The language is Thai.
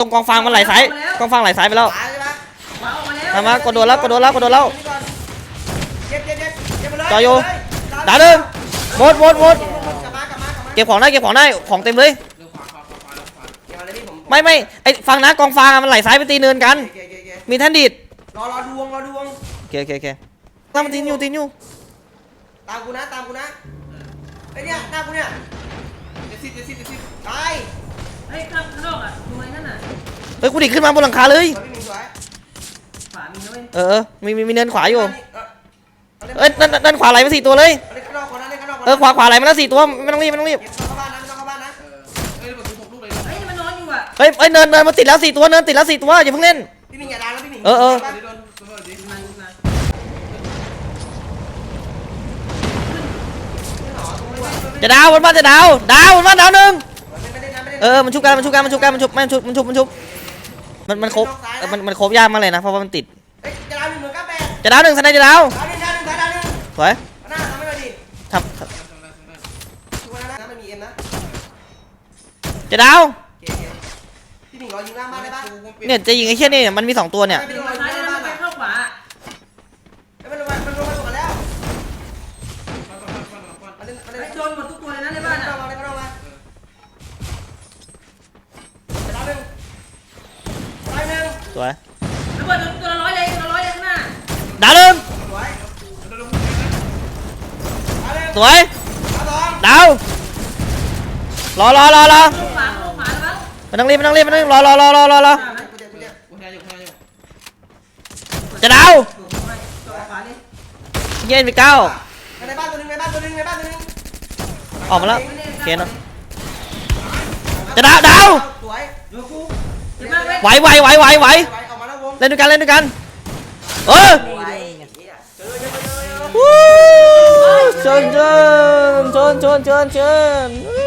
ตรงกองฟางมันไหลซ้ายกองฟางไหลซ้ายไปแล้วขวาใช่ปะขวาออกมาแล้ว มามากดโดนแล้วกดโดนแล้วกดโดนแล้วเก็บเก็บเก็บเก็บมาเลยจออยู่เก็บเลยดาวหนึ่งหมดหมดหมดกลับมากลับมากลับมาเก็บของได้เก็บของได้ของเต็มเลยเรื่องขวาขวาขวาขวาขวาเก็บมาเลยพี่ผมไม่ไม่ไอ้ฟังนะกองฟางอะมันไหลซ้ายไปตีเนินกันเก็บเก็บเก็บมีแท่นดีดรอรอดวงรอดวงโอเคโอเคโอเคตามมันตีนอยู่ตีนอยู่ตามกูนะตามกูนะไอ้เนี่ยหน้ากูเนี่ยเดซิดเดซิดเดซิดตายเฮ้ยข้าง เฮ้ยกูดิขึ้นมาบนหลังคาเลยสวยพี่หมิงสวยขวามีนะเว้ยเออเออ มีมีมีเนินขวาอยู่ เอาล่นเอ้ยนั่นนั่นนั่นขวาไหลมาสี่ตัวเลย เอาเล่นข้างนอกก่อนนะเล่นข้างนอกก่อนเออขวาขวาไหลมาแล้วสี่ตัวไม่ต้องรีบไม่ต้องรีบ เก็บเข้าบ้านนะไม่ต้องเข้าบ้านนะเออเอ้ยประตูหกลูกเลยนะเฮ้ยมันนอนอยู่อะเฮ้ยเฮ้ยเนินเนินมาติดแล้วสี่ตัวเนินติดแล้วสี่ตัวอย่าเพิ่งเล่น พี่หมิงอย่าดันแล้วพี่หมิงเออเออ เดี๋ยวโดนโดนดิดูมาดูมาจะดาวบนบ้านจะดาวดาวบนบ้านดาวหนึ่ง เออมันชุบกันมันชุบกันมันชุบกันมันชุบมันชุบมันชุบมันชุบมันมันครบเออมันมันครบยากมากเลยนะเพราะว่ามันติดเอ้ยจะดาวหนึ่งหมื่นเก้าแปดจะดาวหนึ่งสไนด์จะดาวดาวหนึ่งดาวหนึ่งดาวหนึ่งสวยเอาหน้าทำให้หน่อยดิทำททำได้ทำได้ดูนะนะมันมีเอ็มนะำจะดาวเก๋ๆพี่หมิงรอยิงล่างบ้านได้ปะเนี่ยจะยิงไอ้เชี่ยนี่มันมีสองตัวเนี่ย ไม่ไปต้องดูร สวยระเบิดตัวละร้อยเลยตัวละร้อยเลยข้างหน้าดาวหนึ่งสวยแล้วลงมือนะดาวหนึ่งสวยดาวสองดาวรอรอรอรอลงขวาลงขวาแล้วมั้งไม่ต้องรีบไม่ต้องรีบไม่ต้องรีบรอรอรอรอรอรอกูเจ็บกูเจ็บกูแทงอยู่แทงอยู่จะดาวถูกเข้าไปตัวขวาเลยเย็นไปเก้าในบ้านตัวหนึงในบ้านตัวหนึงในบ้านตัวหนึงออกมาแล้วโอเคเนอะจะดาวดาวสวยดูกู ไหวไหวไหวไหวไหวไหวออกมาแล้ววงเล่นด้วยกันเล่นด้วยกันเออสวยเจอเจอเจอเจอวู้เชิญเชิญเชิญเชิญเชิญเชิญ